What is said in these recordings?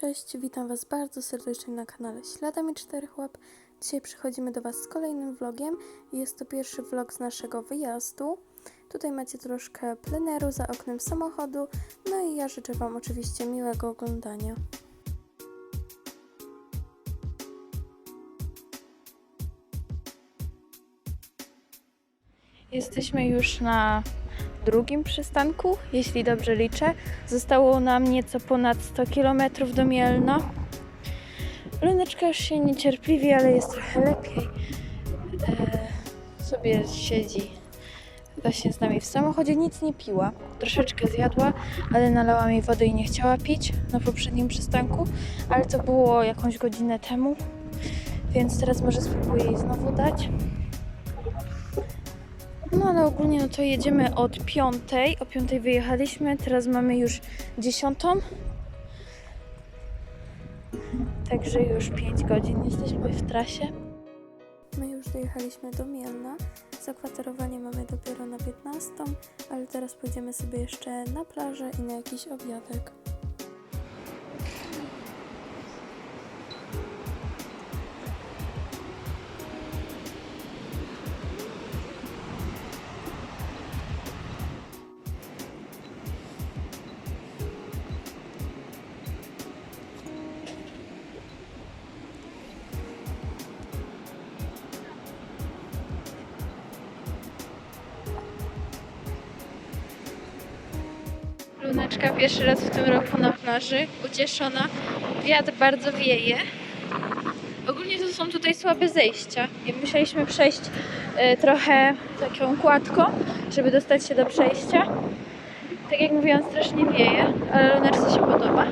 Cześć, witam Was bardzo serdecznie na kanale Śladami Czterech Łap. Dzisiaj przychodzimy do Was z kolejnym vlogiem. Jest to pierwszy vlog z naszego wyjazdu. Tutaj macie troszkę pleneru za oknem samochodu. No i ja życzę Wam oczywiście miłego oglądania. Jesteśmy już na drugim przystanku, jeśli dobrze liczę. Zostało nam nieco ponad 100 km do Mielna. Luneczka już się niecierpliwi, ale jest trochę lepiej. E, sobie siedzi właśnie z nami w samochodzie, nic nie piła. Troszeczkę zjadła, ale nalała mi wody i nie chciała pić na poprzednim przystanku, ale to było jakąś godzinę temu, więc teraz może spróbuję jej znowu dać. No ale ogólnie no to jedziemy od piątej. O piątej wyjechaliśmy, teraz mamy już dziesiątą. Także już 5 godzin jesteśmy w trasie. My już dojechaliśmy do Mielna. Zakwaterowanie mamy dopiero na 15, ale teraz pójdziemy sobie jeszcze na plażę i na jakiś obiadek. Luneczka pierwszy raz w tym roku na plaży, ucieszona. Wiatr bardzo wieje. Ogólnie to są tutaj słabe zejścia i musieliśmy przejść e, trochę taką kładką, żeby dostać się do przejścia. Tak jak mówiłam, strasznie wieje, ale Luneczce się podoba.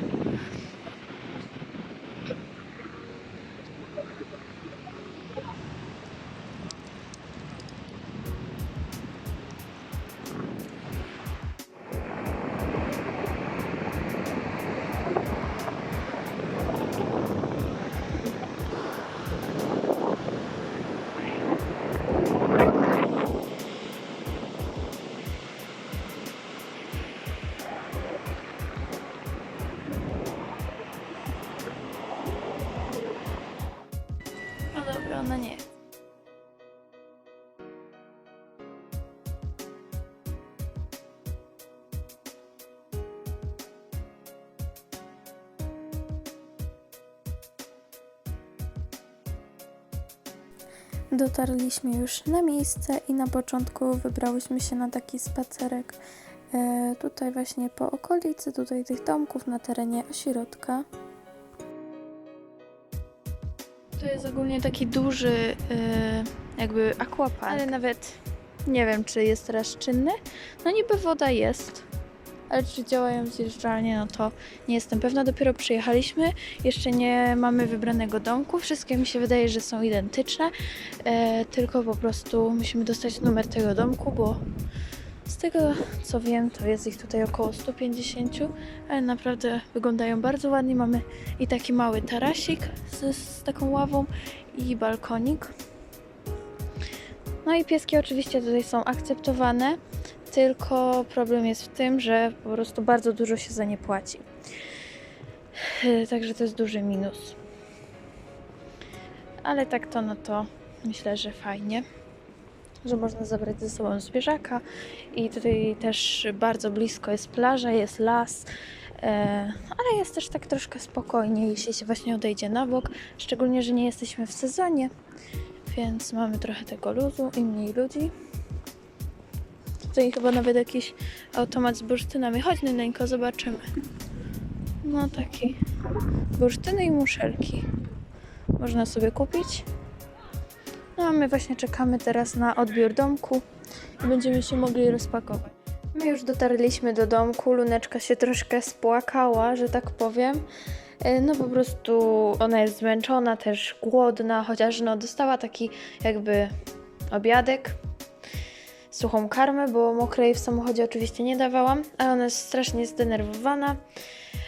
Dotarliśmy już na miejsce i na początku wybrałyśmy się na taki spacerek e, tutaj właśnie po okolicy, tutaj tych domków na terenie ośrodka. To jest ogólnie taki duży e, jakby aquapark, ale nawet nie wiem, czy jest teraz czynny. No niby woda jest, ale czy działają zjeżdżalnie, no to nie jestem pewna. Dopiero przyjechaliśmy, jeszcze nie mamy wybranego domku. Wszystkie mi się wydaje, że są identyczne, e, tylko po prostu musimy dostać numer tego domku, bo z tego co wiem, to jest ich tutaj około 150, ale naprawdę wyglądają bardzo ładnie. Mamy i taki mały tarasik z, z taką ławą i balkonik. No i pieski oczywiście tutaj są akceptowane, tylko problem jest w tym, że po prostu bardzo dużo się za nie płaci. Także to jest duży minus. Ale tak to no to myślę, że fajnie, że można zabrać ze sobą zwierzaka i tutaj też bardzo blisko jest plaża, jest las. E, ale jest też tak troszkę spokojnie, jeśli się właśnie odejdzie na bok, szczególnie, że nie jesteśmy w sezonie, więc mamy trochę tego luzu i mniej ludzi. Tutaj chyba nawet jakiś automat z bursztynami. Chodź, Neneńko, zobaczymy. No taki bursztyny i muszelki. Można sobie kupić. No a my właśnie czekamy teraz na odbiór domku i będziemy się mogli rozpakować. My już dotarliśmy do domku, Luneczka się troszkę spłakała, że tak powiem. E, No po prostu ona jest zmęczona, też głodna, chociaż no dostała taki jakby obiadek, suchą karmę, bo mokrej w samochodzie oczywiście nie dawałam, ale ona jest strasznie zdenerwowana,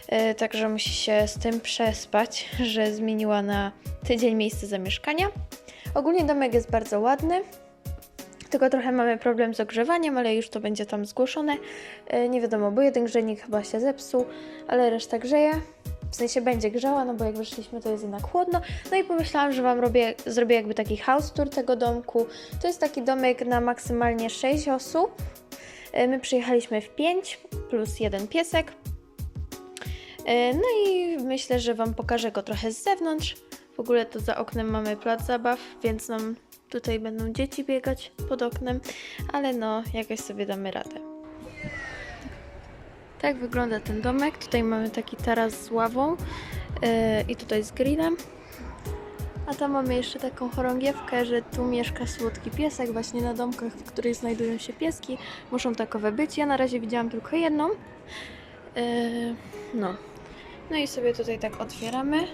e, także musi się z tym przespać, że zmieniła na tydzień miejsce zamieszkania. Ogólnie domek jest bardzo ładny, tylko trochę mamy problem z ogrzewaniem, ale już to będzie tam zgłoszone. E, Nie wiadomo, bo jeden grzejnik chyba się zepsuł, ale reszta grzeje. W sensie będzie grzała, no bo jak wyszliśmy, to jest jednak chłodno. No i pomyślałam, że Wam robię, zrobię jakby taki house tour tego domku. To jest taki domek na maksymalnie 6 osób. E, My przyjechaliśmy w 5 plus jeden piesek. E, No i myślę, że Wam pokażę go trochę z zewnątrz. W ogóle to za oknem mamy plac zabaw, więc nam tutaj będą dzieci biegać pod oknem, ale no jakoś sobie damy radę. Tak wygląda ten domek. Tutaj mamy taki taras z ławą yy, i tutaj z grillem. A tam mamy jeszcze taką chorągiewkę, że tu mieszka słodki piesek właśnie na domkach, w których znajdują się pieski. Muszą takowe być. Ja na razie widziałam tylko jedną. Yy, no. No i sobie tutaj tak otwieramy.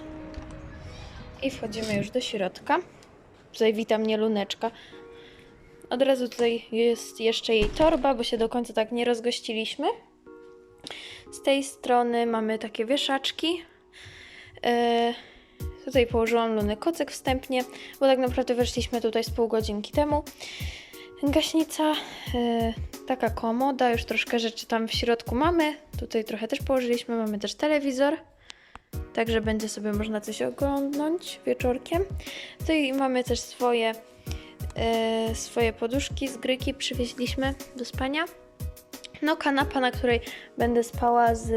I wchodzimy już do środka. Tutaj wita mnie luneczka. Od razu tutaj jest jeszcze jej torba, bo się do końca tak nie rozgościliśmy. Z tej strony mamy takie wieszaczki. E, tutaj położyłam Luny kocyk wstępnie, bo tak naprawdę weszliśmy tutaj z pół godzinki temu. Gaśnica, e, taka komoda, już troszkę rzeczy tam w środku mamy. Tutaj trochę też położyliśmy, mamy też telewizor. Także będzie sobie można coś oglądnąć wieczorkiem. Tutaj mamy też swoje, e, swoje poduszki z gryki, przywieźliśmy do spania. No, kanapa, na której będę spała z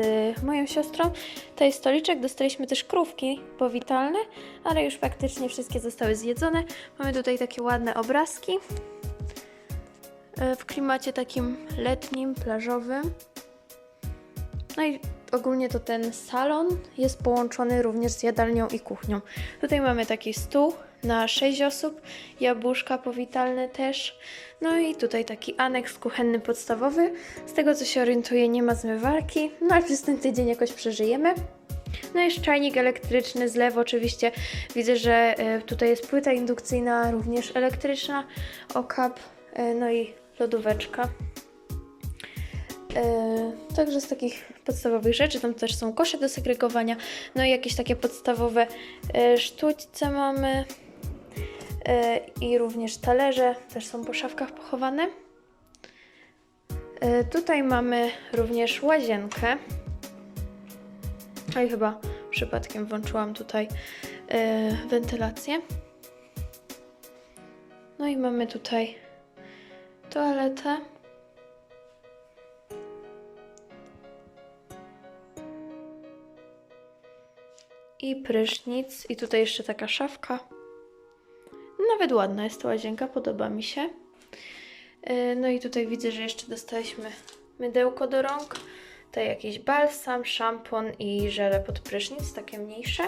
moją siostrą. Tutaj stoliczek, dostaliśmy też krówki powitalne, ale już faktycznie wszystkie zostały zjedzone. Mamy tutaj takie ładne obrazki e, w klimacie takim letnim, plażowym. No i ogólnie to ten salon jest połączony również z jadalnią i kuchnią. Tutaj mamy taki stół na 6 osób, jabłuszka powitalne też. No i tutaj taki aneks kuchenny podstawowy. Z tego co się orientuję, nie ma zmywarki, no ale przez ten tydzień jakoś przeżyjemy. No i czajnik elektryczny, zlew oczywiście. Widzę, że e, tutaj jest płyta indukcyjna, również elektryczna, okap, e, no i lodóweczka. E, Także z takich podstawowych rzeczy, tam też są kosze do segregowania, no i jakieś takie podstawowe sztućce mamy i również talerze, też są po szafkach pochowane. E, Tutaj mamy również łazienkę. No i chyba przypadkiem włączyłam tutaj e, wentylację. No i mamy tutaj toaletę. I prysznic. I tutaj jeszcze taka szafka. Nawet ładna jest ta łazienka, podoba mi się. Yy, No i tutaj widzę, że jeszcze dostaliśmy mydełko do rąk. Tutaj jakiś balsam, szampon i żele pod prysznic, takie mniejsze.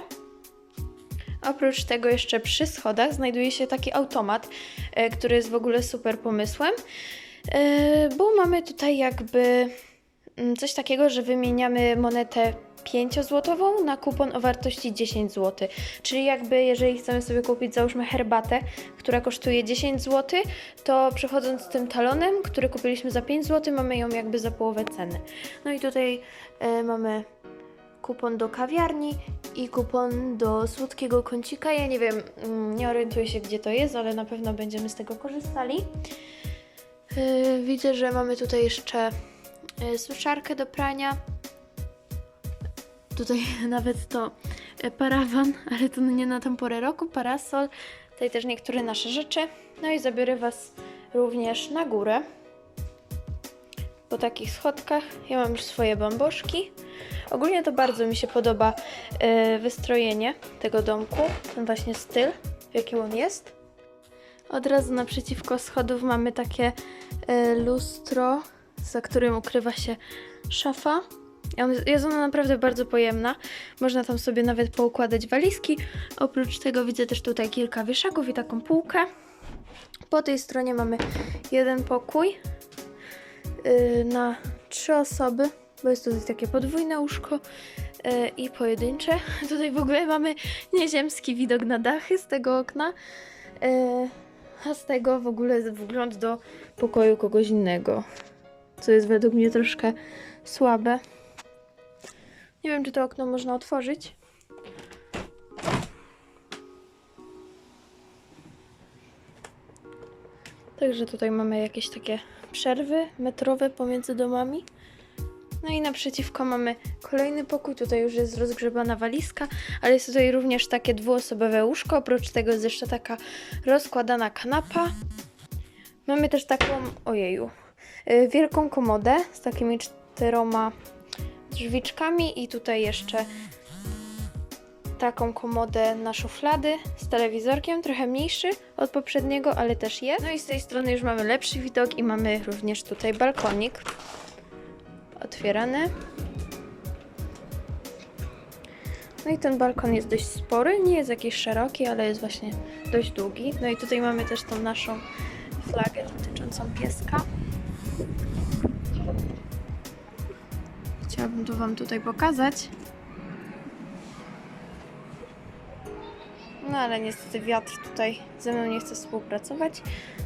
Oprócz tego jeszcze przy schodach znajduje się taki automat, e, który jest w ogóle super pomysłem, e, bo mamy tutaj jakby mm, coś takiego, że wymieniamy monetę 5-złotową na kupon o wartości 10 zł. Czyli jakby jeżeli chcemy sobie kupić załóżmy herbatę, która kosztuje 10 zł, to przechodząc z tym talonem, który kupiliśmy za 5 zł, mamy ją jakby za połowę ceny. No i tutaj e, mamy kupon do kawiarni i kupon do słodkiego kącika. Ja nie wiem, mm, nie orientuję się gdzie to jest, ale na pewno będziemy z tego korzystali. Yy, widzę, że mamy tutaj jeszcze yy, suszarkę do prania. Tutaj nawet to e, parawan, ale to nie na tą porę roku, parasol. Tutaj też niektóre nasze rzeczy. No i zabiorę Was również na górę. Po takich schodkach. Ja mam już swoje bamboszki. Ogólnie to bardzo mi się podoba e, wystrojenie tego domku, ten właśnie styl, w jakim on jest. Od razu naprzeciwko schodów mamy takie e, lustro, za którym ukrywa się szafa. Jest ona naprawdę bardzo pojemna. Można tam sobie nawet poukładać walizki. Oprócz tego widzę też tutaj kilka wieszaków i taką półkę. Po tej stronie mamy jeden pokój yy, na trzy osoby, bo jest tutaj takie podwójne łóżko yy, i pojedyncze. Tutaj w ogóle mamy nieziemski widok na dachy z tego okna, yy, a z tego w ogóle wgląd do pokoju kogoś innego, co jest według mnie troszkę słabe. Nie wiem, czy to okno można otworzyć. Także tutaj mamy jakieś takie przerwy metrowe pomiędzy domami. No i naprzeciwko mamy kolejny pokój, tutaj już jest rozgrzebana walizka, ale jest tutaj również takie dwuosobowe łóżko, oprócz tego jest jeszcze taka rozkładana kanapa. Mamy też taką, ojeju, y, wielką komodę z takimi czteroma drzwiczkami i tutaj jeszcze taką komodę na szuflady z telewizorkiem, trochę mniejszy od poprzedniego, ale też jest. No i z tej strony już mamy lepszy widok i mamy również tutaj balkonik otwierany. No i ten balkon jest dość spory, nie jest jakiś szeroki, ale jest właśnie dość długi. No i tutaj mamy też tą naszą flagę dotyczącą pieska. Chciałabym to Wam tutaj pokazać. No ale niestety wiatr tutaj ze mną nie chce współpracować.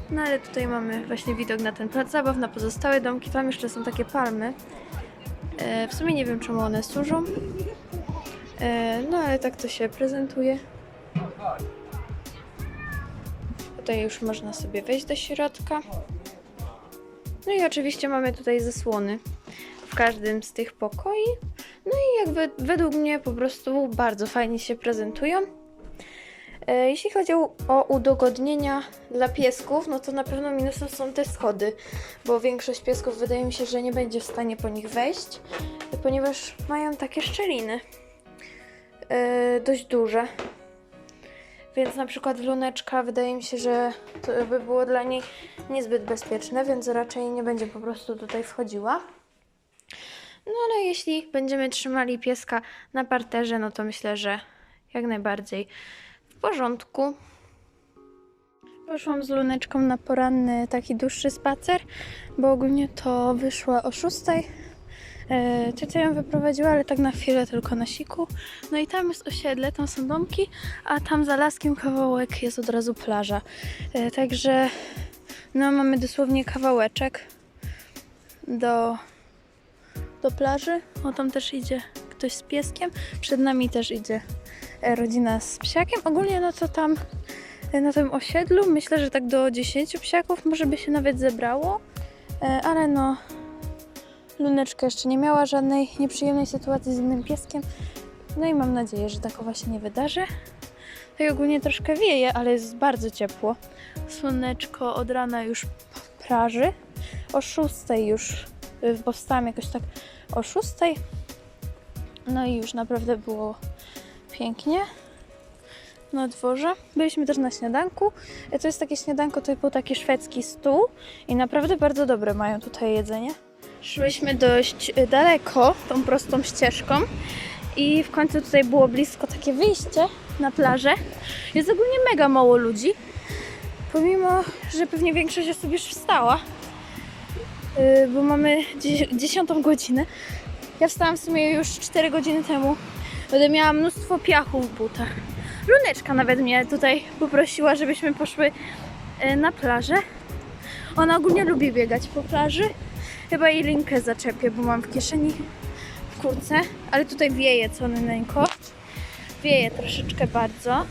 No ale tutaj mamy właśnie widok na ten plac zabaw, na pozostałe domki. Tam jeszcze są takie palmy. E, w sumie nie wiem czemu one służą. E, no ale tak to się prezentuje. Tutaj już można sobie wejść do środka. No i oczywiście mamy tutaj zasłony w każdym z tych pokoi. No i jak we, według mnie po prostu bardzo fajnie się prezentują. E, Jeśli chodzi o- o udogodnienia dla piesków, no to na pewno minusem są te schody, bo większość piesków wydaje mi się, że nie będzie w stanie po nich wejść, ponieważ mają takie szczeliny e, dość duże. Więc na przykład luneczka wydaje mi się, że to by było dla niej niezbyt bezpieczne, więc raczej nie będzie po prostu tutaj wchodziła. No ale jeśli będziemy trzymali pieska na parterze, no to myślę, że jak najbardziej w porządku. Poszłam z luneczką na poranny taki dłuższy spacer, bo ogólnie to wyszła o 6. E, Ciocia ją wyprowadziła, ale tak na chwilę tylko na siku. No i tam jest osiedle, tam są domki, a tam za laskiem kawałek jest od razu plaża. E, Także no mamy dosłownie kawałeczek do, do plaży. O tam też idzie ktoś z pieskiem. Przed nami też idzie e, rodzina z psiakiem. Ogólnie no to tam e, na tym osiedlu myślę, że tak do 10 psiaków może by się nawet zebrało. E, Ale no Luneczka jeszcze nie miała żadnej nieprzyjemnej sytuacji z innym pieskiem. No i mam nadzieję, że takowa się nie wydarzy. Tak ogólnie troszkę wieje, ale jest bardzo ciepło. Słoneczko od rana już praży. O 6 już, bo wstałam jakoś tak o 6. No i już naprawdę było pięknie na dworze. Byliśmy też na śniadanku. E, To jest takie śniadanko typu taki szwedzki stół i naprawdę bardzo dobre mają tutaj jedzenie. Szłyśmy dość y, daleko tą prostą ścieżką i w końcu tutaj było blisko takie wyjście na plażę. Jest ogólnie mega mało ludzi, pomimo, że pewnie większość osób już wstała, bo mamy dzie- 10 godzinę. Ja wstałam w sumie już 4 godziny temu. Będę miała mnóstwo piachu w butach. Luneczka nawet mnie tutaj poprosiła, żebyśmy poszły y, na plażę. Ona ogólnie lubi biegać po plaży. Chyba jej linkę zaczepię, bo mam w kieszeni w kurce, ale tutaj wieje co neńko. Wieje troszeczkę bardzo.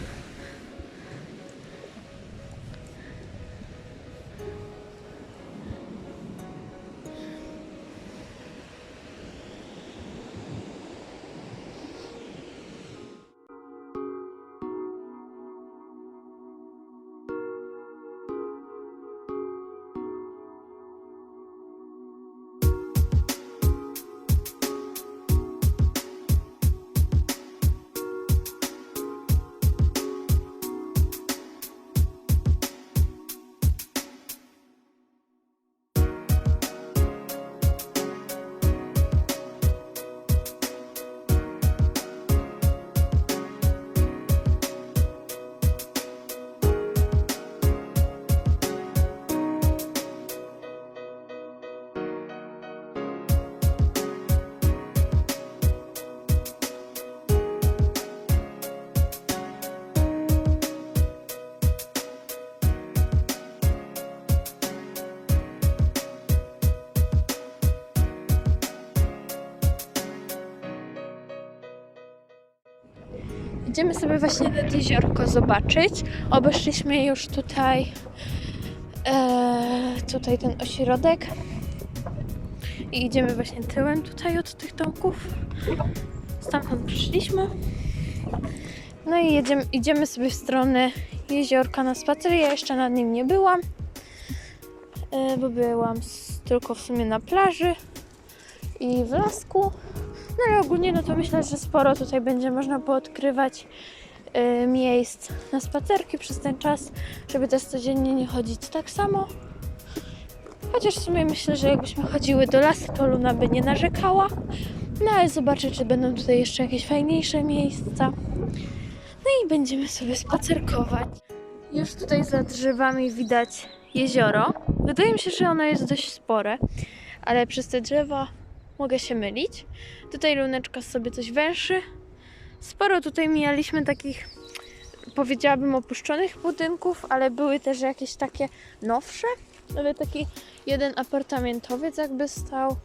Idziemy sobie właśnie nad jeziorko zobaczyć. Obeszliśmy już tutaj, e, tutaj ten ośrodek. i idziemy właśnie tyłem tutaj od tych domków. Stamtąd przyszliśmy. No i jedziemy, idziemy sobie w stronę jeziorka na spacer. Ja jeszcze nad nim nie byłam, e, bo byłam tylko w sumie na plaży i w lasku. No ale ogólnie no to myślę, że sporo tutaj będzie można poodkrywać e, miejsc na spacerki przez ten czas, żeby też codziennie nie chodzić tak samo. Chociaż w sumie myślę, że jakbyśmy chodziły do lasu, to Luna by nie narzekała. No ale zobaczę, czy będą tutaj jeszcze jakieś fajniejsze miejsca. No i będziemy sobie spacerkować. Już tutaj za drzewami widać jezioro. Wydaje mi się, że ono jest dość spore, ale przez te drzewa mogę się mylić. Tutaj luneczka sobie coś węszy. Sporo tutaj mijaliśmy takich, powiedziałabym, opuszczonych budynków, ale były też jakieś takie nowsze. Ale taki jeden apartamentowiec jakby stał.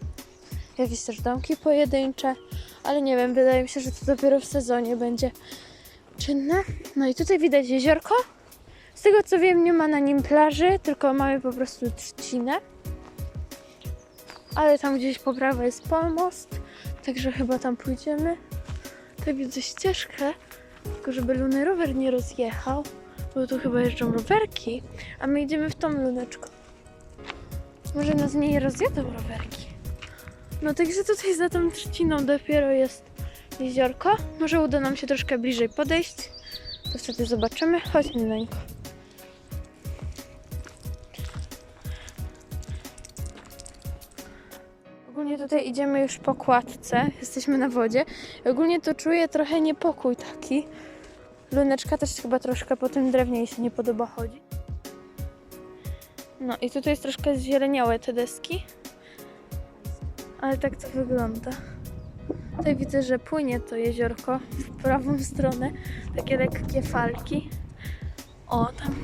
Jakieś też domki pojedyncze. Ale nie wiem, wydaje mi się, że to dopiero w sezonie będzie czynne. No i tutaj widać jeziorko. Z tego co wiem, nie ma na nim plaży, tylko mamy po prostu trzcinę. Ale tam gdzieś po prawo jest pomost, także chyba tam pójdziemy. Tutaj widzę ścieżkę, tylko żeby luny rower nie rozjechał, bo tu chyba jeżdżą rowerki, a my idziemy w tą luneczką. Może nas nie rozjadą rowerki. No także tutaj za tą trzciną dopiero jest jeziorko. Może uda nam się troszkę bliżej podejść. To wtedy zobaczymy. Chodź, Mileńko. Ogólnie tutaj idziemy już po kładce. Jesteśmy na wodzie. Ogólnie to czuję trochę niepokój taki. Luneczka też chyba troszkę po tym drewnie jej się nie podoba chodzić. No i tutaj jest troszkę zzieleniałe te deski. Ale tak to wygląda. Tutaj widzę, że płynie to jeziorko w prawą stronę. Takie lekkie falki. O, tam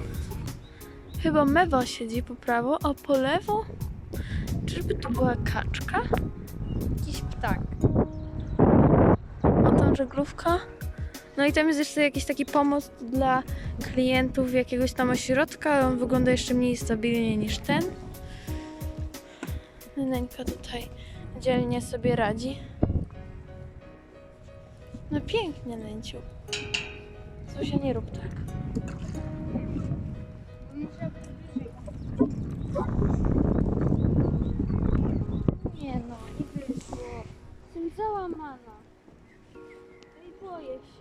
chyba mewa siedzi po prawo, a po lewo czyżby to była kaczka? Jakiś ptak. O, tam żeglówka. No i tam jest jeszcze jakiś taki pomost dla klientów jakiegoś tam ośrodka, ale on wygląda jeszcze mniej stabilnie niż ten. Neneńka tutaj dzielnie sobie radzi. No pięknie, Nęciu. Się nie rób tak. Nie no, nie wyszło. Jestem załamana. No i boję się.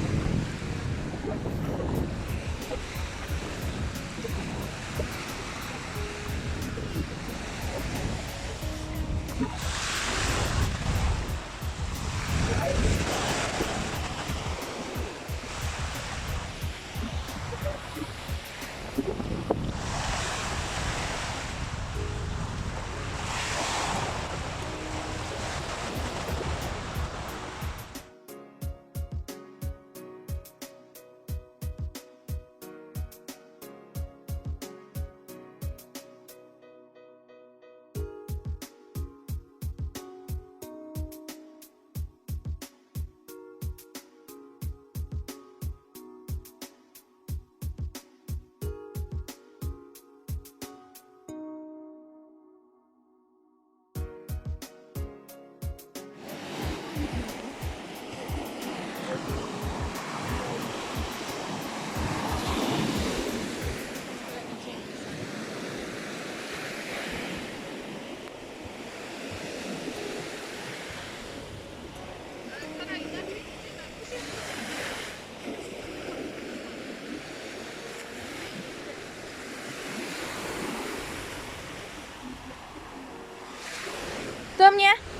mnie?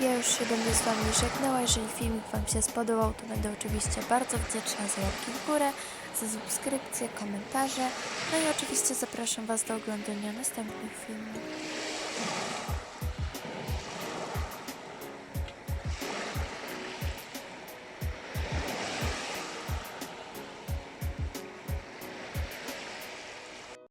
Ja już się będę z Wami żegnała. Jeżeli filmik Wam się spodobał, to będę oczywiście bardzo wdzięczna za łapki w górę, za subskrypcje, komentarze. No i oczywiście zapraszam Was do oglądania następnych filmów.